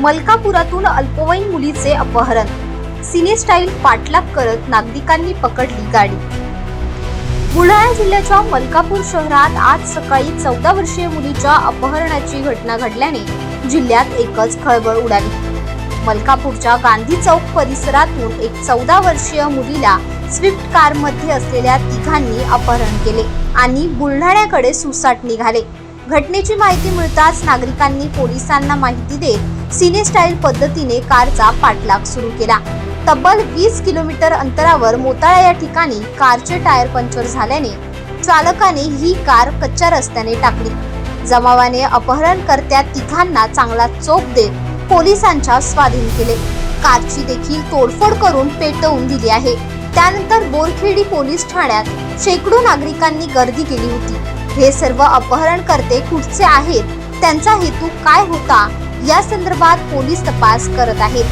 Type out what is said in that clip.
मलकापुरातून अल्पवयीन मुलीचे अपहरण. सिने स्टाईल पाठलाग करत नागरिकांनी पकडली गाडी. बुलढाणा जिल्ह्याच्या मलकापूर शहरात आज सकाळी चौदा वर्षीय मुलीच्या अपहरणाची घटना घडल्याने जिल्ह्यात एकच खळबळ उडाली. मलकापूरच्या गांधी चौक परिसरातून एक चौदा वर्षीय मुलीला स्विफ्ट कारमध्ये असलेल्या तिघांनी अपहरण केले आणि बुलढाण्याकडे सुसाट निघाले. घटनेची माहिती मिळताच नागरिकांनी पोलिसांना माहिती देत सिने स्टाईल पद्धतीने कारचा पाठलाग सुरू केला. तब्बल वीस किलोमीटर अंतरावर मोताळा या ठिकाणी कारचे टायर पंक्चर झाल्याने चालकाने ही कार कच्च्या रस्त्याने टाकली. जमावाने अपहरणकर्त्या तिघांना चांगला चोप देत पोलिसांच्या स्वाधीन केले. कारची देखील तोडफोड करून पेटवून दिली आहे. त्यानंतर बोरखेडी पोलीस ठाण्यात शेकडो नागरिकांनी गर्दी केली होती. हे सर्व अपहरणकर्ते कुठचे आहेत? त्यांचा हेतू काय होता? या संदर्भात पोलीस तपास करत आहेत.